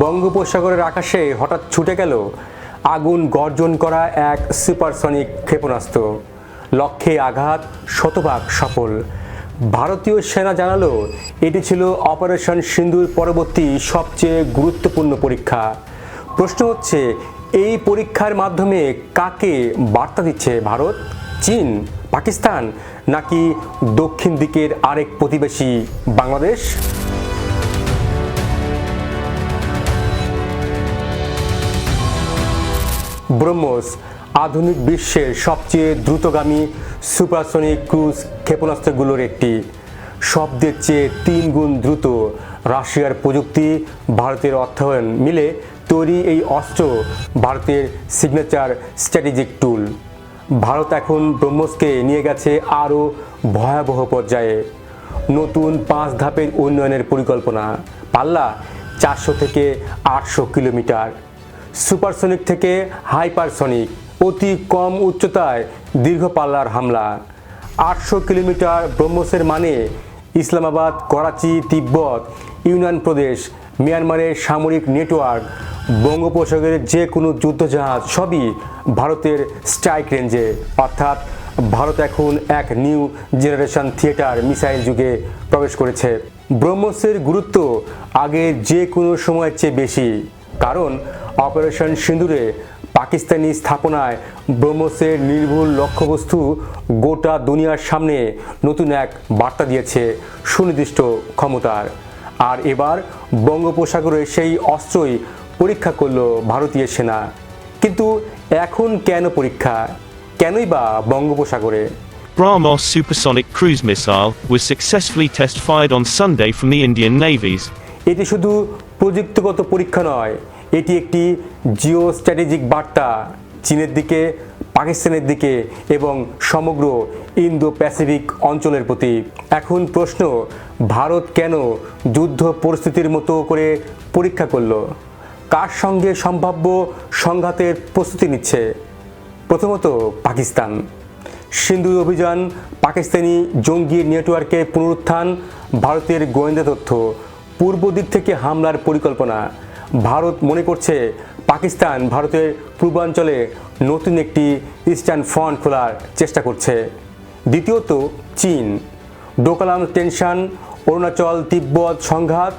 বঙ্গোপসাগরের আকাশে হঠাৎ ছুটে গেল আগুন গর্জন করা এক সুপারসনিক ক্ষেপণাস্ত্র। লক্ষ্যে আঘাত, শতভাগ সফল। ভারতীয় সেনা জানালো, এটি ছিল অপারেশন সিন্ধুর পরবর্তী সবচেয়ে গুরুত্বপূর্ণ পরীক্ষা। প্রশ্ন হচ্ছে, এই পরীক্ষার মাধ্যমে কাকে বার্তা দিচ্ছে ভারত? চীন, পাকিস্তান, নাকি দক্ষিণ দিকের আরেক প্রতিবেশী বাংলাদেশ? ব্রহ্মোস, আধুনিক বিশ্বের সবচেয়ে দ্রুতগামী সুপারসনিক ক্রুজ ক্ষেপণাস্ত্রগুলোর একটি। শব্দের চেয়ে তিন গুণ দ্রুত রাশিয়ার প্রযুক্তি, ভারতের অর্থায়ন মিলে তৈরি এই অস্ত্র ভারতের সিগনেচার স্ট্র্যাটেজিক টুল ভারত এখন ব্রহ্মোসকে নিয়ে গেছে আরও ভয়াবহ পর্যায়ে। নতুন পাঁচ ধাপের উন্নয়নের পরিকল্পনা, পাল্লা চারশো থেকে আটশো কিলোমিটার। সুপারসনিক থেকে হাইপারসনিক অতি কম উচ্চতায় দীর্ঘ পাল্লার হামলা। আটশো কিলোমিটার ব্রহ্মসের মানে ইসলামাবাদ, করাচি, তিব্বত ইউনান প্রদেশ, মিয়ানমারের সামরিক নেটওয়ার্ক, বঙ্গোপসাগরের যে কোনো যুদ্ধজাহাজ সবই ভারতের স্ট্রাইক রেঞ্জে। অর্থাৎ ভারত এখন এক নিউ জেনারেশন থিয়েটার মিসাইল যুগে প্রবেশ করেছে। ব্রহ্মসের গুরুত্ব আগের যে কোনো সময়ের চেয়ে বেশি। কারণ অপারেশন সিঁদুরে পাকিস্তানি স্থাপনায় ব্রহ্মসের নির্ভুল লক্ষ্যবস্তু গোটা দুনিয়ার সামনে নতুন এক বার্তা দিয়েছে সুনির্দিষ্ট ক্ষমতার। আর এবার বঙ্গোপসাগরে সেই অস্ত্রই পরীক্ষা করল ভারতীয় সেনা। কিন্তু এখন কেন পরীক্ষা? কেনই বা বঙ্গোপসাগরে? BrahMos supersonic cruise missile was successfully test fired on Sunday from the Indian Navy's এটি শুধু প্রযুক্তিগত পরীক্ষা নয় এটি একটি জিও স্ট্র্যাটেজিক বার্তা চীনের দিকে, পাকিস্তানের দিকে এবং সমগ্র ইন্দো প্যাসিফিক অঞ্চলের প্রতি। এখন প্রশ্ন, ভারত কেন যুদ্ধ পরিস্থিতির মতো করে পরীক্ষা করল? কার সঙ্গে সম্ভাব্য সংঘাতের প্রস্তুতি নিচ্ছে? প্রথমত, পাকিস্তান। সিন্ধু অভিযান, পাকিস্তানি জঙ্গি নেটওয়ার্কের পুনরুত্থান, ভারতের গোয়েন্দা তথ্য, পূর্ব দিক থেকে হামলার পরিকল্পনা ভারত মনে করছে পাকিস্তান ভারতের পূর্বাঞ্চলে নতুন একটি ইস্টার্ন ফ্রন্ট খোলার চেষ্টা করছে। দ্বিতীয়ত চীন। ডোকালাম টেনশন, অরুণাচল তিব্বত সংঘাত,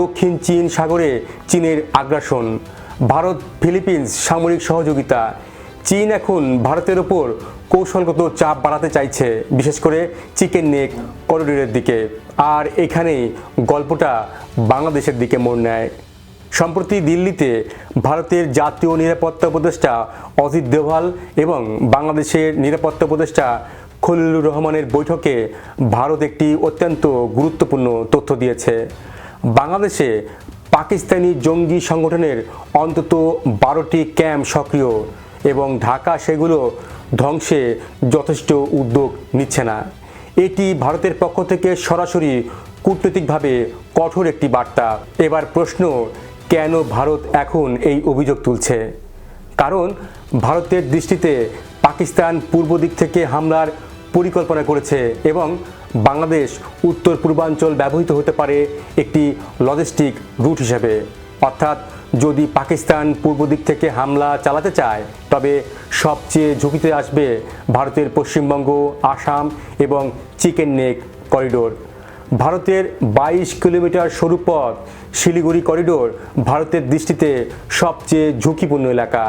দক্ষিণ চীন সাগরে চীনের আগ্রাসন। ভারত ফিলিপিন্স সামরিক সহযোগিতা। চীন এখন ভারতের ওপর কৌশলগত চাপ বাড়াতে চাইছে, বিশেষ করে চিকেন নেক করিডোরের দিকে। আর এখানেই গল্পটা বাংলাদেশের দিকে মোড় নেয়। সম্প্রতি দিল্লিতে ভারতের জাতীয় নিরাপত্তা উপদেষ্টা অজিত দোভাল এবং বাংলাদেশের নিরাপত্তা উপদেষ্টা খলিলুর রহমানের বৈঠকে ভারত একটি অত্যন্ত গুরুত্বপূর্ণ তথ্য দিয়েছে। বাংলাদেশে পাকিস্তানি জঙ্গি সংগঠনের অন্তত বারোটি ক্যাম্প সক্রিয় এবং ঢাকা সেগুলো ধ্বংসে যথেষ্ট উদ্যোগ নিচ্ছে না। এটি ভারতের পক্ষ থেকে সরাসরি কূটনৈতিকভাবে কঠোর একটি বার্তা। এবার প্রশ্ন কেন ভারত এখন এই অভিযোগ তুলছে? কারণ ভারতের দৃষ্টিতে পাকিস্তান পূর্ব দিক থেকে হামলার পরিকল্পনা করেছে এবং বাংলাদেশ উত্তর পূর্বাঞ্চল ব্যবহৃত হতে পারে একটি লজিস্টিক রুট হিসেবে। অর্থাৎ যদি পাকিস্তান পূর্ব দিক থেকে হামলা চালাতে চায়, তবে সবচেয়ে ঝুঁকিতে আসবে ভারতের পশ্চিমবঙ্গ, আসাম এবং চিকেন নেক করিডোর ভারতের বাইশ কিলোমিটার সরু পথ, শিলিগুড়ি করিডোর ভারতের দৃষ্টিতে সবচেয়ে ঝুঁকিপূর্ণ এলাকা।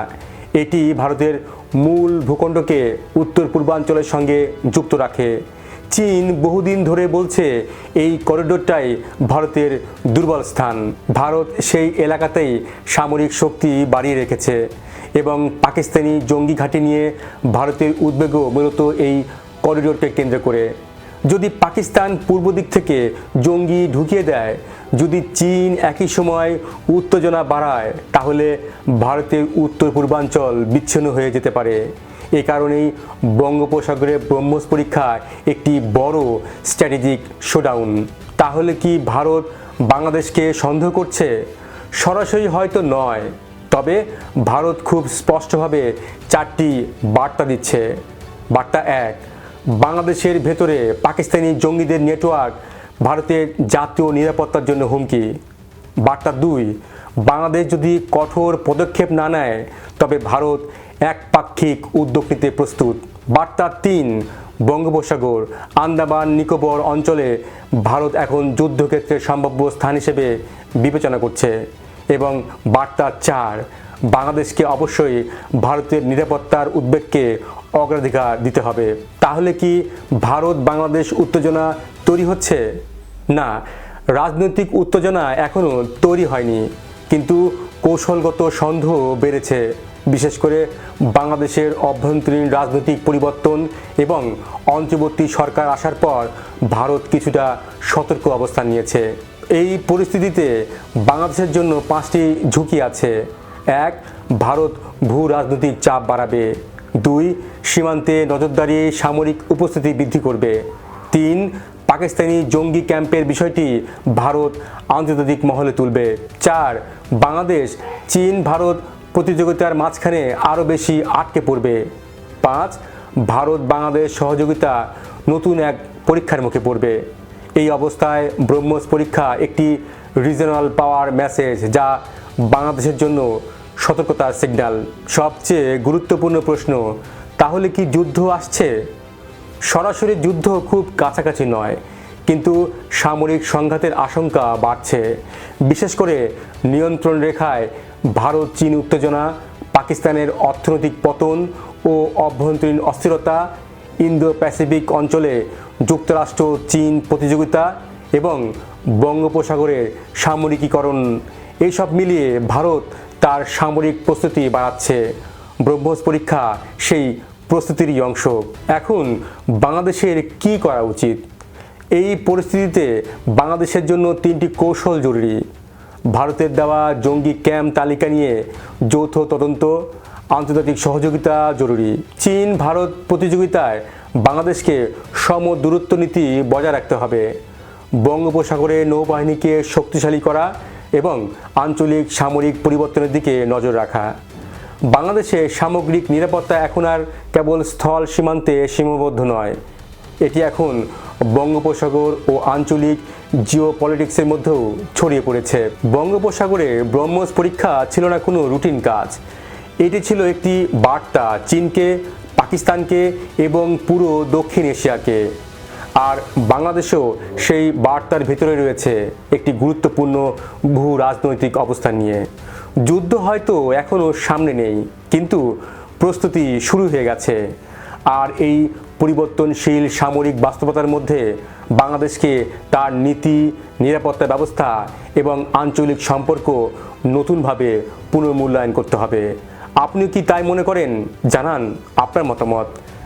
এটি ভারতের মূল ভূখণ্ডকে উত্তর পূর্বাঞ্চলের সঙ্গে যুক্ত রাখে। চীন বহুদিন ধরে বলছে এই করিডোরটাই ভারতের দুর্বল স্থান। ভারত সেই এলাকাতেই সামরিক শক্তি বাড়িয়ে রেখেছে এবং পাকিস্তানি জঙ্গি ঘাঁটি নিয়ে ভারতের উদ্বেগও মূলত এই করিডোরকে কেন্দ্র করে। যদি পাকিস্তান পূর্ব দিক থেকে জঙ্গি ঢুকিয়ে দেয়, যদি চীন একই সময় উত্তেজনা বাড়ায়, তাহলে ভারতের উত্তর পূর্বাঞ্চল বিচ্ছিন্ন হয়ে যেতে পারে। এ কারণেই বঙ্গোপসাগরে ব্রহ্মস পরীক্ষা একটি বড় স্ট্র্যাটেজিক শোডাউন। তাহলে কি ভারত বাংলাদেশকে সন্দেহ করছে? সরাসরি হয়তো নয়, তবে ভারত খুব স্পষ্টভাবে চারটি বার্তা দিচ্ছে। বার্তা এক বাংলাদেশের ভেতরে পাকিস্তানি জঙ্গিদের নেটওয়ার্ক ভারতের জাতীয় নিরাপত্তার জন্য হুমকি। বার্তা দুই, বাংলাদেশ যদি কঠোর পদক্ষেপ না নেয়, তবে ভারত একপাক্ষিক উদ্যোগ নিতে প্রস্তুত। বার্তা তিন, বঙ্গোপসাগর, আন্দামান, নিকোবর অঞ্চলে ভারত এখন যুদ্ধক্ষেত্রের সম্ভাব্য স্থান হিসেবে বিবেচনা করছে। এবং বার্তা চার বাংলাদেশকে অবশ্যই ভারতের নিরাপত্তার উদ্বেগকে অগ্রাধিকার দিতে হবে। তাহলে কি ভারত বাংলাদেশ উত্তেজনা তৈরি হচ্ছে? না, রাজনৈতিক উত্তেজনা এখনও তৈরি হয়নি, কিন্তু কৌশলগত সন্দেহ বেড়েছে। বিশেষ করে বাংলাদেশের অভ্যন্তরীণ রাজনৈতিক পরিবর্তন এবং অন্তর্বর্তী সরকার আসার পর ভারত কিছুটা সতর্ক অবস্থান নিয়েছে। এই পরিস্থিতিতে বাংলাদেশের জন্য পাঁচটি ঝুঁকি আছে। এক, ভারত ভূ রাজনৈতিক চাপ বাড়াবে। দুই, সীমান্তে নজরদারি সামরিক উপস্থিতি বৃদ্ধি করবে। তিন, পাকিস্তানি জঙ্গি ক্যাম্পের বিষয়টি ভারত আন্তর্জাতিক মহলে তুলবে। চার, বাংলাদেশ, চীন, ভারত প্রতিযোগিতার মাঝখানে আরও বেশি আটকে পড়বে। পাঁচ, ভারত বাংলাদেশ সহযোগিতা নতুন এক পরীক্ষার মুখে পড়বে। এই অবস্থায় ব্রহ্মস পরীক্ষা একটি রিজনাল পাওয়ার মেসেজ যা বাংলাদেশের জন্য সতর্কতার সিগন্যাল সবচেয়ে গুরুত্বপূর্ণ প্রশ্ন, তাহলে কি যুদ্ধ আসছে? সরাসরি যুদ্ধ খুব কাছাকাছি নয়, কিন্তু সামরিক সংঘাতের আশঙ্কা বাড়ছে। বিশেষ করে নিয়ন্ত্রণ রেখায় ভারত, চীন উত্তেজনা, পাকিস্তানের অর্থনৈতিক পতন ও অভ্যন্তরীণ অস্থিরতা ইন্দো প্যাসিফিক অঞ্চলে যুক্তরাষ্ট্র, চীন প্রতিযোগিতা এবং বঙ্গোপসাগরের সামরিকীকরণ এইসব মিলিয়ে ভারত তার সামরিক প্রস্তুতি বাড়াচ্ছে। ব্রহ্মস পরীক্ষা সেই প্রস্তুতিরই অংশ। এখন বাংলাদেশের কি করা উচিত? এই পরিস্থিতিতে বাংলাদেশের জন্য তিনটি কৌশল জরুরি। ভারতের দেওয়া জঙ্গি ক্যাম্প তালিকা নিয়ে যৌথ তদন্ত, আন্তর্জাতিক সহযোগিতা জরুরি। চীন, ভারত প্রতিযোগিতায় বাংলাদেশকে সম দূরত্ব নীতি বজায় রাখতে হবে। বঙ্গোপসাগরে নৌবাহিনীকে শক্তিশালী করা এবং আঞ্চলিক সামরিক পরিবর্তনের দিকে নজর রাখা। বাংলাদেশে সামগ্রিক নিরাপত্তা এখন আর কেবল স্থল সীমান্তে সীমাবদ্ধ নয়। এটি এখন বঙ্গোপসাগর ও আঞ্চলিক জিও পলিটিক্সের মধ্যেও ছড়িয়ে পড়েছে। বঙ্গোপসাগরে ব্রহ্মস পরীক্ষা ছিল না কোনো রুটিন কাজ। এটি ছিল একটি বার্তা চীনকে, পাকিস্তানকে এবং পুরো দক্ষিণ এশিয়াকে। আর বাংলাদেশেও সেই বার্তার ভেতরে রয়েছে একটি গুরুত্বপূর্ণ ভূ রাজনৈতিক অবস্থান নিয়ে। যুদ্ধ হয়তো এখনও সামনে নেই, কিন্তু প্রস্তুতি শুরু হয়ে গেছে। আর এই পরিবর্তনশীল সামরিক বাস্তবতার মধ্যে বাংলাদেশকে তার নীতি, নিরাপত্তা ব্যবস্থা এবং আঞ্চলিক সম্পর্ক নতুনভাবে পুনর্মূল্যায়ন করতে হবে। আপনি কি তাই মনে করেন? জানান আপনার মতামত।